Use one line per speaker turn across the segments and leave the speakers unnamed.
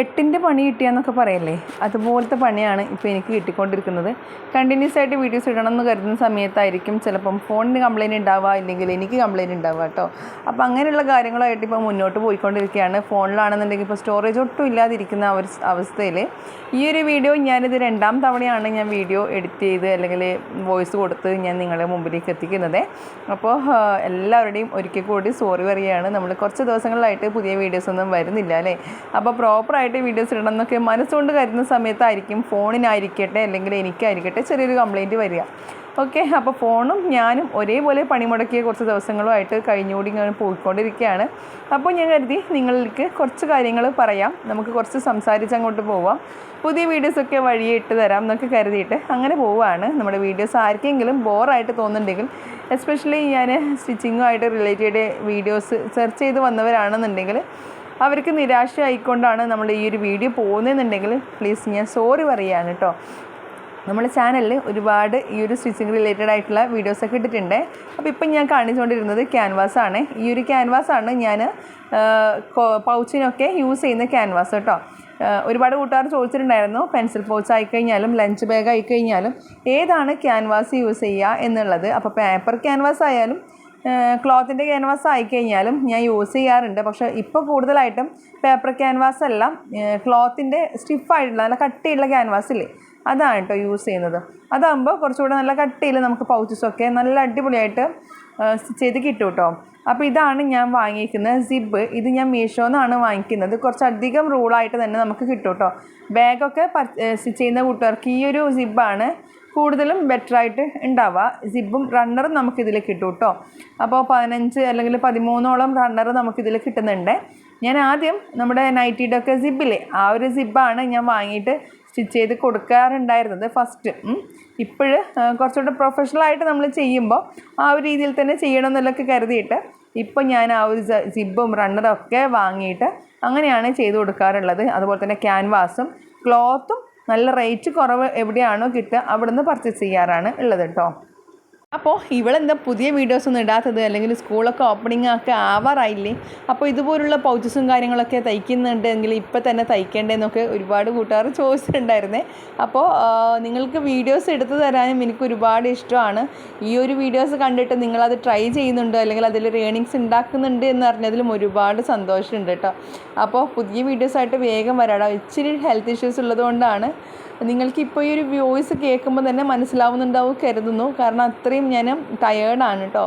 എട്ടിന്റെ പണി കിട്ടിയെന്നൊക്കെ പറയല്ലേ? അതുപോലത്തെ പണിയാണ് ഇപ്പോൾ എനിക്ക് കിട്ടിക്കൊണ്ടിരിക്കുന്നത്. കണ്ടിന്യൂസ് ആയിട്ട് വീഡിയോസ് ഇടണം എന്ന് കരുതുന്ന സമയത്തായിരിക്കും ചിലപ്പം ഫോണിന് കംപ്ലയിന്റ് ഉണ്ടാവുക ഇല്ലെങ്കിൽ എനിക്ക് കംപ്ലയിന്റ് ഉണ്ടാവുക കേട്ടോ. അപ്പോൾ അങ്ങനെയുള്ള കാര്യങ്ങളായിട്ട് ഇപ്പോൾ മുന്നോട്ട് പോയിക്കൊണ്ടിരിക്കുകയാണ്. ഫോണിലാണെന്നുണ്ടെങ്കിൽ ഇപ്പോൾ സ്റ്റോറേജ് ഒട്ടും ഇല്ലാതിരിക്കുന്ന അവസ്ഥയിൽ ഈ ഒരു വീഡിയോ ഞാനിത് രണ്ടാം തവണയാണ് ഞാൻ വീഡിയോ എഡിറ്റ് ചെയ്ത് അല്ലെങ്കിൽ വോയിസ് കൊടുത്ത് ഞാൻ നിങ്ങളുടെ മുമ്പിലേക്ക് എത്തിക്കുന്നത്. അപ്പോൾ എല്ലാവരുടെയും ഒരിക്കൽ കൂടി സോറി പറയുകയാണ്. നമ്മൾ കുറച്ച് ദിവസങ്ങളിലായിട്ട് പുതിയ വീഡിയോസ് ഒന്നും വരുന്നില്ല അല്ലേ? അപ്പോൾ പ്രോപ്പറായിട്ട് വീഡിയോസ് ഇടണം എന്നൊക്കെ മനസ്സുകൊണ്ട് കരുതുന്ന സമയത്തായിരിക്കും ഫോണിനായിരിക്കട്ടെ അല്ലെങ്കിൽ എനിക്കായിരിക്കട്ടെ ചെറിയൊരു കംപ്ലയിന്റ് വരിക. ഓക്കെ അപ്പോൾ ഫോണും ഞാനും ഒരേപോലെ പണിമുടക്കിയ കുറച്ച് ദിവസങ്ങളുമായിട്ട് കഴിഞ്ഞുകൂടി ഞാൻ പോയിക്കൊണ്ടിരിക്കുകയാണ്. അപ്പോൾ ഞാൻ കരുതി നിങ്ങൾക്ക് കുറച്ച് കാര്യങ്ങൾ പറയാം. നമുക്ക് കുറച്ച് സംസാരിച്ച് അങ്ങോട്ട് പോവാം. പുതിയ വീഡിയോസൊക്കെ വഴിയെ ഇട്ട് തരാം എന്നൊക്കെ കരുതിയിട്ട് അങ്ങനെ പോവുകയാണ് നമ്മുടെ വീഡിയോസ് ആർക്കെങ്കിലും ബോറായിട്ട് തോന്നുന്നുണ്ടെങ്കിൽ എസ്പെഷ്യലി ഞാൻ സ്റ്റിച്ചിങ്ങുമായിട്ട് റിലേറ്റഡ് വീഡിയോസ് സെർച്ച് ചെയ്ത് വന്നവരാണെന്നുണ്ടെങ്കിൽ അവർക്ക് നിരാശ നിരാശയായിക്കൊണ്ടാണ് നമ്മൾ ഈ ഒരു വീഡിയോ പോകുന്നതെന്നുണ്ടെങ്കിൽ പ്ലീസ് ഞാൻ സോറി പറയുകയാണ് കേട്ടോ. നമ്മുടെ ചാനലിൽ ഒരുപാട് ഈ ഒരു സ്റ്റിച്ചിങ് റിലേറ്റഡ് ആയിട്ടുള്ള വീഡിയോസൊക്കെ ഇട്ടിട്ടുണ്ട്. അപ്പോൾ ഇപ്പം ഞാൻ കാണിച്ചുകൊണ്ടിരുന്നത് ക്യാൻവാസാണ് ഈ ഒരു ക്യാൻവാസാണ് ഞാൻ പൗച്ചിനൊക്കെ യൂസ് ചെയ്യുന്ന ക്യാൻവാസ് കേട്ടോ. ഒരുപാട് കൂട്ടുകാർ ചോദിച്ചിട്ടുണ്ടായിരുന്നു പെൻസിൽ പൗച്ച് ആയിക്കഴിഞ്ഞാലും ലഞ്ച് ബാഗ് ആയിക്കഴിഞ്ഞാലും ഏതാണ് ക്യാൻവാസ് യൂസ് ചെയ്യുക എന്നുള്ളത്. അപ്പോൾ പേപ്പർ ക്യാൻവാസ് ആയാലും ക്ലോത്തിന്റെ ക്യാൻവാസ് ആയിക്കഴിഞ്ഞാലും ഞാൻ യൂസ് ചെയ്യാറുണ്ട്. പക്ഷേ ഇപ്പോൾ കൂടുതലായിട്ടും പേപ്പർ ക്യാൻവാസ് അല്ല ക്ലോത്തിന്റെ സ്റ്റിഫായിട്ടുള്ള നല്ല കട്ടിയുള്ള ക്യാൻവാസ് ഇല്ലേ അതാണ് കേട്ടോ യൂസ് ചെയ്യുന്നത്. അതാകുമ്പോൾ കുറച്ചുകൂടെ നല്ല കട്ടിയിൽ നമുക്ക് പൗച്ചസൊക്കെ നല്ല അടിപൊളിയായിട്ട് സ്റ്റിച്ച് ചെയ്ത് കിട്ടും കേട്ടോ അപ്പോൾ ഇതാണ് ഞാൻ വാങ്ങിയിരിക്കുന്നത് സിബ് ഇത് ഞാൻ മീഷോന്നാണ് വാങ്ങിക്കുന്നത്. കുറച്ചധികം റൂളായിട്ട് തന്നെ നമുക്ക് കിട്ടും കേട്ടോ ബാഗൊക്കെ സ്റ്റിച്ച് ചെയ്യുന്ന കൂട്ടുകാർക്ക് ഈ ഒരു സിബാണ് കൂടുതലും ബെറ്ററായിട്ട് ഉണ്ടാവുക സിബും റണ്ണറും നമുക്കിതിൽ കിട്ടും കേട്ടോ അപ്പോൾ പതിനഞ്ച് അല്ലെങ്കിൽ പതിമൂന്നോളം റണ്ണർ നമുക്കിതിൽ കിട്ടുന്നുണ്ട്. ഞാൻ ആദ്യം നമ്മുടെ നൈറ്റിയുടെ ഒക്കെ സിബില്ലേ ആ ഒരു സിബാണ് ഞാൻ വാങ്ങിയിട്ട് സ്റ്റിച്ച് ചെയ്ത് കൊടുക്കാറുണ്ടായിരുന്നത് ഫസ്റ്റ് ഇപ്പോഴ് കുറച്ചുകൂടെ പ്രൊഫഷണലായിട്ട് നമ്മൾ ചെയ്യുമ്പോൾ ആ ഒരു രീതിയിൽ തന്നെ ചെയ്യണം എന്നുള്ളൊക്കെ കരുതിയിട്ട് ഇപ്പം ഞാൻ ആ ഒരു സിബും റണ്ണറും ഒക്കെ വാങ്ങിയിട്ട് അങ്ങനെയാണ് ചെയ്ത് കൊടുക്കാറുള്ളത്. അതുപോലെ തന്നെ ക്യാൻവാസും ക്ലോത്തും നല്ല റേറ്റ് കുറവ് എവിടെയാണോ കിട്ടുക അവിടുന്ന് പർച്ചേസ് ചെയ്യാറാണ് ഉള്ളത് കേട്ടോ അപ്പോൾ ഇവളെന്താ പുതിയ വീഡിയോസ് ഒന്നും ഇടാത്തത്? അല്ലെങ്കിൽ സ്കൂളൊക്കെ ഓപ്പണിംഗ് ഒക്കെ ആവാറായില്ലേ? അപ്പോൾ ഇതുപോലുള്ള പൗച്ചസും കാര്യങ്ങളൊക്കെ തയ്ക്കുന്നുണ്ടെങ്കിൽ ഇപ്പം തന്നെ തയ്ക്കേണ്ടതെന്നൊക്കെ ഒരുപാട് കൂട്ടുകാർ ചോദിച്ചിട്ടുണ്ടായിരുന്നേ. അപ്പോൾ നിങ്ങൾക്ക് വീഡിയോസ് എടുത്തു തരാനും എനിക്ക് ഒരുപാട് ഇഷ്ടമാണ്. ഈ ഒരു വീഡിയോസ് കണ്ടിട്ട് നിങ്ങളത് ട്രൈ ചെയ്യുന്നുണ്ട്? അല്ലെങ്കിൽ അതിൽ ഏണിങ്സ് ഉണ്ടാക്കുന്നുണ്ട് എന്ന് അറിഞ്ഞതിലും ഒരുപാട് സന്തോഷമുണ്ട് കേട്ടോ. അപ്പോൾ പുതിയ വീഡിയോസായിട്ട് വേഗം വരാടാ ഇച്ചിരി ഹെൽത്ത് ഇഷ്യൂസ് ഉള്ളതുകൊണ്ടാണ്. നിങ്ങൾക്ക് ഇപ്പോൾ ഈ ഒരു വോയിസ് കേൾക്കുമ്പോൾ തന്നെ മനസ്സിലാവുന്നുണ്ടാവും കരുതുന്നു. കാരണം അത്രയും ഞാൻ ടയേർഡാണ് കേട്ടോ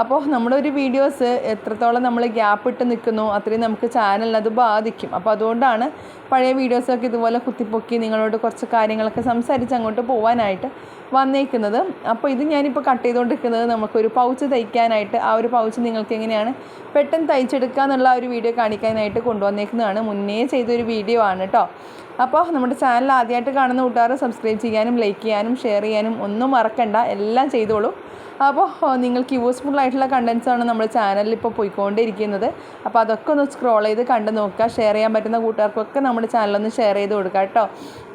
അപ്പോൾ നമ്മുടെ ഒരു വീഡിയോസ് എത്രത്തോളം നമ്മൾ ഗ്യാപ്പ് ഇട്ട് നിൽക്കുന്നു അത്രയും നമുക്ക് ചാനലിന് അത് ബാധിക്കും. അപ്പോൾ അതുകൊണ്ടാണ് പഴയ വീഡിയോസൊക്കെ ഇതുപോലെ കുത്തിപ്പൊക്കി നിങ്ങളോട് കുറച്ച് കാര്യങ്ങളൊക്കെ സംസാരിച്ച് അങ്ങോട്ട് പോകാനായിട്ട് വന്നേക്കുന്നത്. അപ്പോൾ ഇത് ഞാനിപ്പോൾ കട്ട് ചെയ്തുകൊണ്ടിരിക്കുന്നത് നമുക്കൊരു പൗച്ച് തയ്ക്കാനായിട്ട് ആ ഒരു പൗച്ച് നിങ്ങൾക്ക് എങ്ങനെയാണ് പെട്ടെന്ന് തയ്ച്ചെടുക്കുക എന്നുള്ള ഒരു വീഡിയോ കാണിക്കാനായിട്ട് കൊണ്ടുവന്നേക്കുന്നതാണ്. മുന്നേ ചെയ്തൊരു വീഡിയോ ആണ് കേട്ടോ അപ്പോൾ നമ്മുടെ ചാനൽ ആദ്യമായിട്ട് കാണുന്ന കൂട്ടുകാർ സബ്സ്ക്രൈബ് ചെയ്യാനും ലൈക്ക് ചെയ്യാനും ഷെയർ ചെയ്യാനും ഒന്നും മറക്കണ്ട. എല്ലാം ചെയ്തോളൂ. അപ്പോൾ നിങ്ങൾക്ക് യൂസ്ഫുൾ ആയിട്ടുള്ള കണ്ടൻസാണ് നമ്മുടെ ചാനലിൽ ഇപ്പോൾ പോയിക്കൊണ്ടിരിക്കുന്നത്. അപ്പോൾ അതൊക്കെ ഒന്ന് സ്ക്രോൾ ചെയ്ത് കണ്ട് നോക്കുക. ഷെയർ ചെയ്യാൻ പറ്റുന്ന കൂട്ടുകാർക്കൊക്കെ നമ്മുടെ ചാനലൊന്ന് ഷെയർ ചെയ്ത് കൊടുക്കുക കേട്ടോ.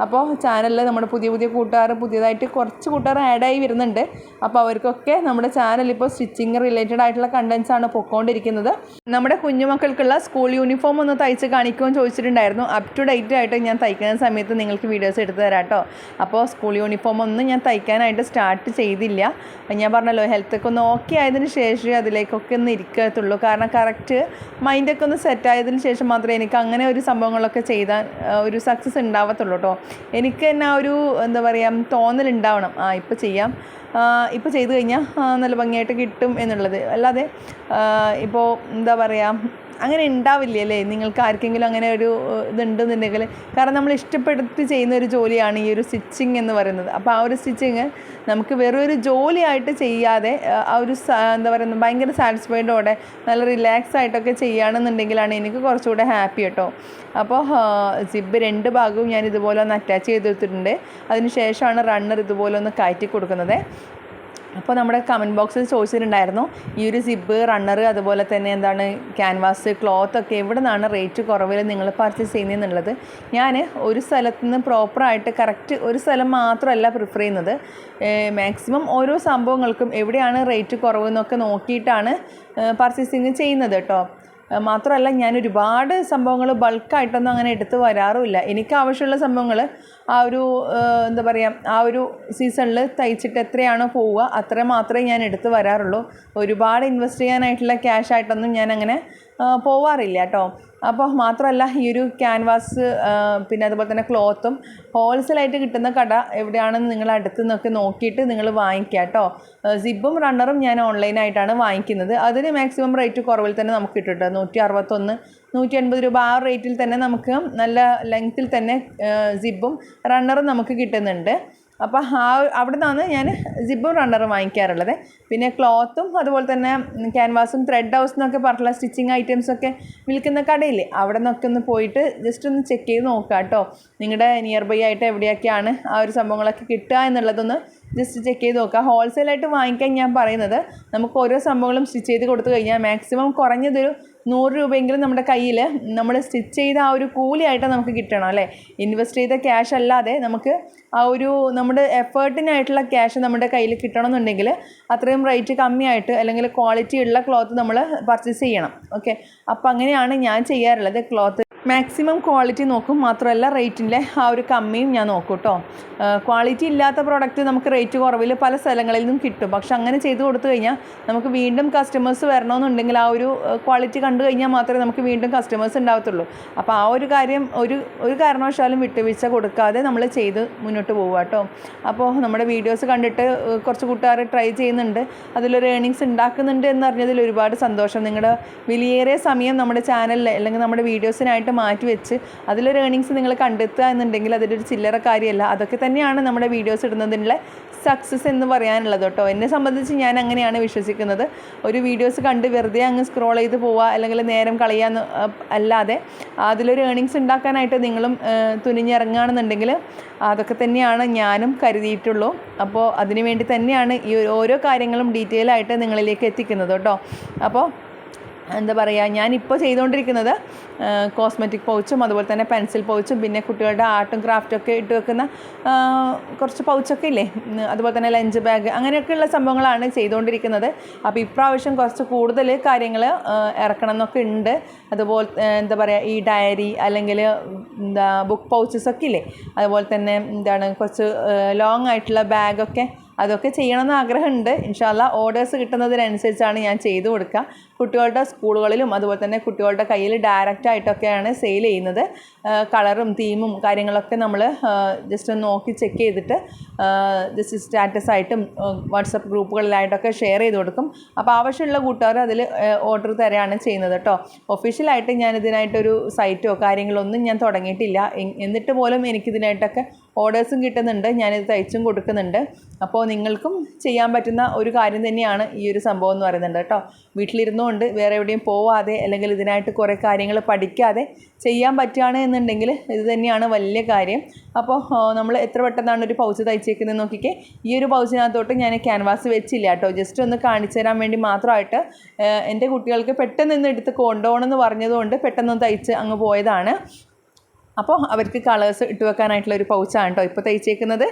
അപ്പോൾ ചാനലിൽ നമ്മുടെ പുതിയ പുതിയ കൂട്ടുകാർ പുതിയതായിട്ട് കുറച്ച് കൂട്ടുകാർ ആഡായി വരുന്നുണ്ട്. അപ്പോൾ അവർക്കൊക്കെ നമ്മുടെ ചാനൽ ഇപ്പോൾ സ്റ്റിച്ചിങ് റിലേറ്റഡ് ആയിട്ടുള്ള കണ്ടൻസാണ് പൊയ്ക്കൊണ്ടിരിക്കുന്നത്. നമ്മുടെ കുഞ്ഞുമക്കൾക്കുള്ള സ്കൂൾ യൂണിഫോം ഒന്ന് തയ്ച്ച് കാണിക്കുമെന്ന് ചോദിച്ചിട്ടുണ്ടായിരുന്നു. അപ് ടു ഡേറ്റ് ആയിട്ട് ഞാൻ തയ്ക്കുന്ന സമയത്ത് നിങ്ങൾക്ക് വീഡിയോസ് എടുത്ത് തരാം കേട്ടോ. അപ്പോൾ സ്കൂൾ യൂണിഫോം ഒന്നും ഞാൻ തയ്ക്കാനായിട്ട് സ്റ്റാർട്ട് ചെയ്തില്ല. ഞാൻ പറഞ്ഞല്ലോ ഹെൽത്തൊക്കെ ഒന്ന് ഓക്കെ ആയതിനു ശേഷമേ അതിലേക്കൊക്കെ ഒന്ന് ഇരിക്കത്തുള്ളൂ. കാരണം കറക്റ്റ് മൈൻഡൊക്കെ ഒന്ന് സെറ്റ് ആയതിനു ശേഷം മാത്രമേ എനിക്ക് അങ്ങനെ ഒരു സംഭവങ്ങളൊക്കെ ചെയ്താൽ ഒരു സക്സസ് ഉണ്ടാവത്തുള്ളൂ കേട്ടോ എനിക്ക് തന്നെ ഒരു എന്താ പറയുക തോന്നലുണ്ടാവണം ആ ഇപ്പോൾ ചെയ്യാം. ഇപ്പോൾ ചെയ്തു കഴിഞ്ഞാൽ നല്ല ഭംഗിയായിട്ട് കിട്ടും എന്നുള്ളത്. അല്ലാതെ ഇപ്പോൾ എന്താ പറയുക അങ്ങനെ ഉണ്ടാവില്ല അല്ലേ നിങ്ങൾക്ക് ആർക്കെങ്കിലും അങ്ങനെ ഒരു ഇതുണ്ടെന്നുണ്ടെങ്കിൽ. കാരണം നമ്മൾ ഇഷ്ടപ്പെടുത്തി ചെയ്യുന്ന ഒരു ജോലിയാണ് ഈ ഒരു സ്റ്റിച്ചിങ് എന്ന് പറയുന്നത്. അപ്പോൾ ആ ഒരു സ്റ്റിച്ചിങ് നമുക്ക് വെറൊരു ജോലിയായിട്ട് ചെയ്യാതെ ആ ഒരു എന്താ പറയുന്നത് ഭയങ്കര സാറ്റിസ്ഫൈഡോടെ നല്ല റിലാക്സ് ആയിട്ടൊക്കെ ചെയ്യുകയാണെന്നുണ്ടെങ്കിലാണ് എനിക്ക് കുറച്ചുകൂടെ ഹാപ്പി കേട്ടോ. അപ്പോൾ സിബ് രണ്ട് ഭാഗവും ഞാൻ ഇതുപോലെ ഒന്ന് അറ്റാച്ച് ചെയ്തെടുത്തിട്ടുണ്ട് അതിന് ശേഷമാണ് റണ്ണർ ഇതുപോലെ ഒന്ന് കയറ്റി കൊടുക്കുന്നത്. അപ്പോൾ നമ്മുടെ കമന്റ് ബോക്സിൽ ചോദിച്ചിട്ടുണ്ടായിരുന്നു ഈ ഒരു സിബ്ബ് റണ്ണർ അതുപോലെ തന്നെ എന്താണ് ക്യാൻവാസ് ക്ലോത്ത് ഒക്കെ എവിടെ നിന്നാണ് റേറ്റ് കുറവിൽ നിങ്ങൾ പർച്ചേസ് ചെയ്യുന്നതെന്നുള്ളത്. ഞാൻ ഒരു സ്ഥലത്ത് നിന്ന് പ്രോപ്പറായിട്ട് കറക്റ്റ് ഒരു സ്ഥലം മാത്രമല്ല പ്രിഫർ ചെയ്യുന്നത്. മാക്സിമം ഓരോ സംഭവങ്ങൾക്കും എവിടെയാണ് റേറ്റ് കുറവെന്നൊക്കെ നോക്കിയിട്ടാണ് പർച്ചേസിങ് ചെയ്യുന്നത് കേട്ടോ മാത്രമല്ല ഞാൻ ഒരുപാട് സംഭവങ്ങൾ ബൾക്കായിട്ടൊന്നും അങ്ങനെ എടുത്ത് വരാറുമില്ല. എനിക്ക് ആവശ്യമുള്ള സംഭവങ്ങൾ ആ ഒരു എന്താ പറയുക ആ ഒരു സീസണിൽ തയ്ച്ചിട്ട് എത്രയാണോ പോവുക അത്ര മാത്രമേ ഞാൻ എടുത്ത് വരാറുള്ളൂ. ഒരുപാട് ഇൻവെസ്റ്റ് ചെയ്യാനായിട്ടുള്ള ക്യാഷായിട്ടൊന്നും ഞാൻ അങ്ങനെ പോവാറില്ല കേട്ടോ. അപ്പോൾ മാത്രമല്ല ഈ ഒരു ക്യാൻവാസ് പിന്നെ അതുപോലെ തന്നെ ക്ലോത്തും ഹോൾസെയിലായിട്ട് കിട്ടുന്ന കട എവിടെയാണെന്ന് നിങ്ങൾ അടുത്ത് നിന്നൊക്കെ നോക്കിയിട്ട് നിങ്ങൾ വാങ്ങിക്കുക കേട്ടോ. സിബും റണ്ണറും ഞാൻ ഓൺലൈനായിട്ടാണ് വാങ്ങിക്കുന്നത്. അതിന് മാക്സിമം റേറ്റ് കുറവിൽ തന്നെ നമുക്ക് കിട്ടും കേട്ടോ. നൂറ്റി അറുപത്തൊന്ന് നൂറ്റി എൺപത് രൂപ ആ റേറ്റിൽ തന്നെ നമുക്ക് നല്ല ലെങ്ത്തിൽ തന്നെ സിബും റണ്ണറും നമുക്ക് കിട്ടുന്നുണ്ട്. അപ്പോൾ ആ അവിടെ നിന്നാണ് ഞാൻ സിബും റണ്ണറും വാങ്ങിക്കാറുള്ളത്. പിന്നെ ക്ലോത്തും അതുപോലെ തന്നെ ക്യാൻവാസും ത്രെഡ് ഹൗസ് എന്നൊക്കെ പറഞ്ഞിട്ടുള്ള സ്റ്റിച്ചിങ് ഐറ്റംസൊക്കെ വിൽക്കുന്ന കടയില്ലേ? അവിടെ നിന്നൊക്കെ ഒന്ന് പോയിട്ട് ജസ്റ്റ് ഒന്ന് ചെക്ക് ചെയ്ത് നോക്കാം കേട്ടോ നിങ്ങളുടെ നിയർ ബൈ ആയിട്ട് എവിടെയൊക്കെയാണ് ആ ഒരു സംഭവങ്ങളൊക്കെ കിട്ടുക എന്നുള്ളതൊന്ന് ജസ്റ്റ് ചെക്ക് ചെയ്ത് നോക്കുക ഹോൾസെയിലായിട്ട് വാങ്ങിക്കാൻ ഞാൻ പറയുന്നത് നമുക്ക് ഓരോ സംഭവങ്ങളും സ്റ്റിച്ച് ചെയ്ത് കൊടുത്തു കഴിഞ്ഞാൽ മാക്സിമം കുറഞ്ഞതൊരു നൂറ് രൂപയെങ്കിലും നമ്മുടെ കയ്യിൽ നമ്മൾ സ്റ്റിച്ച് ചെയ്ത ആ ഒരു കൂലിയായിട്ട് നമുക്ക് കിട്ടണം അല്ലേ? ഇൻവെസ്റ്റ് ചെയ്ത ക്യാഷ് അല്ലാതെ നമുക്ക് ആ ഒരു നമ്മുടെ എഫേർട്ടിനായിട്ടുള്ള ക്യാഷ് നമ്മുടെ കയ്യിൽ കിട്ടണമെന്നുണ്ടെങ്കിൽ അത്രയും റേറ്റ് കമ്മിയായിട്ട് അല്ലെങ്കിൽ ക്വാളിറ്റി ഉള്ള ക്ലോത്ത് നമ്മൾ പർച്ചേസ് ചെയ്യണം. ഓക്കെ അപ്പോൾ അങ്ങനെയാണ് ഞാൻ ചെയ്യാറുള്ളത്. ക്ലോത്ത് മാക്സിമം ക്വാളിറ്റി നോക്കും മാത്രമല്ല റേറ്റിന്റെ ആ ഒരു കമ്മിയും ഞാൻ നോക്കും കേട്ടോ ക്വാളിറ്റി ഇല്ലാത്ത പ്രോഡക്റ്റ് നമുക്ക് റേറ്റ് കുറവിൽ പല സ്ഥലങ്ങളിൽ നിന്നും കിട്ടും. പക്ഷെ അങ്ങനെ ചെയ്ത് കൊടുത്തു കഴിഞ്ഞാൽ നമുക്ക് വീണ്ടും കസ്റ്റമേഴ്സ് വരണമെന്നുണ്ടെങ്കിൽ ആ ഒരു ക്വാളിറ്റി കണ്ടു കഴിഞ്ഞാൽ മാത്രമേ നമുക്ക് വീണ്ടും കസ്റ്റമേഴ്സ് ഉണ്ടാവത്തുള്ളൂ. അപ്പോൾ ആ ഒരു കാര്യം ഒരു ഒരു കാരണവശാലും വിട്ടുവീഴ്ച കൊടുക്കാതെ നമ്മൾ ചെയ്ത് മുന്നോട്ട് പോവുക കേട്ടോ അപ്പോൾ നമ്മുടെ വീഡിയോസ് കണ്ടിട്ട് കുറച്ച് കൂട്ടുകാർ ട്രൈ ചെയ്യുന്നുണ്ട്. അതിലൊരു ഏണിങ്സ് ഉണ്ടാക്കുന്നുണ്ട് എന്നറിഞ്ഞതിൽ ഒരുപാട് സന്തോഷം. നിങ്ങളുടെ വിലയേറിയ സമയം നമ്മുടെ ചാനലിൽ അല്ലെങ്കിൽ നമ്മുടെ വീഡിയോസിനായിട്ട് മാറ്റി വെച്ച് അതിലൊരു ഏണിങ്സ് നിങ്ങൾ കണ്ടെത്തുക എന്നുണ്ടെങ്കിൽ അതിലൊരു ചില്ലറ കാര്യമല്ല. അതൊക്കെ തന്നെയാണ് നമ്മുടെ വീഡിയോസ് ഇടുന്നതിനുള്ള സക്സസ് എന്ന് പറയാനുള്ളത് കേട്ടോ. എന്നെ സംബന്ധിച്ച് ഞാൻ അങ്ങനെയാണ് വിശ്വസിക്കുന്നത്. ഒരു വീഡിയോസ് കണ്ട് വെറുതെ അങ്ങ് സ്ക്രോൾ ചെയ്ത് പോവുക അല്ലെങ്കിൽ നേരം കളയാന്ന് അല്ലാതെ അതിലൊരു ഏണിങ്സ് ഉണ്ടാക്കാനായിട്ട് നിങ്ങളും തുനിഞ്ഞിറങ്ങുകയാണെന്നുണ്ടെങ്കിൽ അതൊക്കെ തന്നെയാണ് ഞാനും കരുതിയിട്ടുള്ളൂ. അപ്പോൾ അതിനു വേണ്ടി തന്നെയാണ് ഈ ഓരോ കാര്യങ്ങളും ഡീറ്റെയിൽ ആയിട്ട് നിങ്ങളിലേക്ക് എത്തിക്കുന്നത് കേട്ടോ. അപ്പോൾ എന്താ പറയുക ഞാനിപ്പോൾ ചെയ്തുകൊണ്ടിരിക്കുന്നത് കോസ്മെറ്റിക് പൗച്ചും അതുപോലെ തന്നെ പെൻസിൽ പൗച്ചും പിന്നെ കുട്ടികളുടെ ആർട്ടും ക്രാഫ്റ്റും ഒക്കെ ഇട്ട് വെക്കുന്ന കുറച്ച് പൗച്ചൊക്കെ ഇല്ലേ? അതുപോലെ തന്നെ ലഞ്ച് ബാഗ് അങ്ങനെയൊക്കെയുള്ള സംഭവങ്ങളാണ് ചെയ്തുകൊണ്ടിരിക്കുന്നത് അപ്പോൾ ഇപ്രാവശ്യം കുറച്ച് കൂടുതൽ കാര്യങ്ങൾ ഇറക്കണം എന്നൊക്കെ ഉണ്ട്. അതുപോലെ എന്താ പറയുക ഈ ഡയറി അല്ലെങ്കിൽ എന്താ ബുക്ക് പൗച്ചസ് ഒക്കെ ഇല്ലേ? അതുപോലെ തന്നെ എന്താണ് കുറച്ച് ലോങ് ആയിട്ടുള്ള ബാഗൊക്കെ അതൊക്കെ ചെയ്യണമെന്ന് ആഗ്രഹമുണ്ട്. ഇൻഷാല്ല ഓർഡേഴ്സ് കിട്ടുന്നതിനനുസരിച്ചാണ് ഞാൻ ചെയ്തു കൊടുക്കുക. കുട്ടികളുടെ സ്കൂളുകളിലും അതുപോലെ തന്നെ കുട്ടികളുടെ കയ്യിൽ ഡയറക്റ്റായിട്ടൊക്കെയാണ് സെയിൽ ചെയ്യുന്നത്. കളറും തീമും കാര്യങ്ങളൊക്കെ നമ്മൾ ജസ്റ്റ് ഒന്ന് നോക്കി ചെക്ക് ചെയ്തിട്ട് ജസ്റ്റ് സ്റ്റാറ്റസ് ആയിട്ടും വാട്സപ്പ് ഗ്രൂപ്പുകളിലായിട്ടൊക്കെ ഷെയർ ചെയ്ത് കൊടുക്കും. അപ്പോൾ ആവശ്യമുള്ള കൂട്ടുകാർ അതിൽ ഓർഡർ തരാണ് ചെയ്യുന്നത് കേട്ടോ ഒഫീഷ്യലായിട്ട് ഞാൻ ഇതിനായിട്ടൊരു സൈറ്റോ കാര്യങ്ങളോ ഒന്നും ഞാൻ തുടങ്ങിയിട്ടില്ല. എന്നിട്ട് പോലും എനിക്കിതിനായിട്ടൊക്കെ ഓർഡേഴ്സും കിട്ടുന്നുണ്ട്. ഞാനിത് തയ്ച്ചും കൊടുക്കുന്നുണ്ട്. അപ്പോൾ നിങ്ങൾക്കും ചെയ്യാൻ പറ്റുന്ന ഒരു കാര്യം തന്നെയാണ് ഈ ഒരു സംഭവം എന്ന് പറയുന്നത് കേട്ടോ വീട്ടിലിരുന്നുകൊണ്ട് വേറെ എവിടെയും പോവാതെ അല്ലെങ്കിൽ ഇതിനായിട്ട് കുറേ കാര്യങ്ങൾ പഠിക്കാതെ ചെയ്യാൻ പറ്റുകയാണ് എന്നുണ്ടെങ്കിൽ ഇത് തന്നെയാണ് വലിയ കാര്യം. അപ്പോൾ നമ്മൾ എത്ര പെട്ടെന്നാണ് ഒരു പൗച്ച് തയ്ച്ചേക്കുന്നത് നോക്കിക്കേ. ഈ ഒരു പൗച്ചിനകത്തോട്ട് ഞാൻ ക്യാൻവാസ് വെച്ചില്ല കേട്ടോ. ജസ്റ്റ് ഒന്ന് കാണിച്ചു തരാൻ വേണ്ടി മാത്രമായിട്ട് എന്റെ കുട്ടികൾക്ക് പെട്ടെന്ന് ഇന്ന് എടുത്ത് കൊണ്ടുപോകണമെന്ന് പറഞ്ഞതുകൊണ്ട് പെട്ടെന്ന് തയ്ച്ച് അങ്ങ് പോയതാണ്. അപ്പോൾ അവർക്ക് കളേഴ്സ് ഇട്ട് വെക്കാനായിട്ടുള്ള ഒരു പൗച്ചാണ് കേട്ടോ ഇപ്പോൾ തയ്ച്ചേക്കുന്നത്.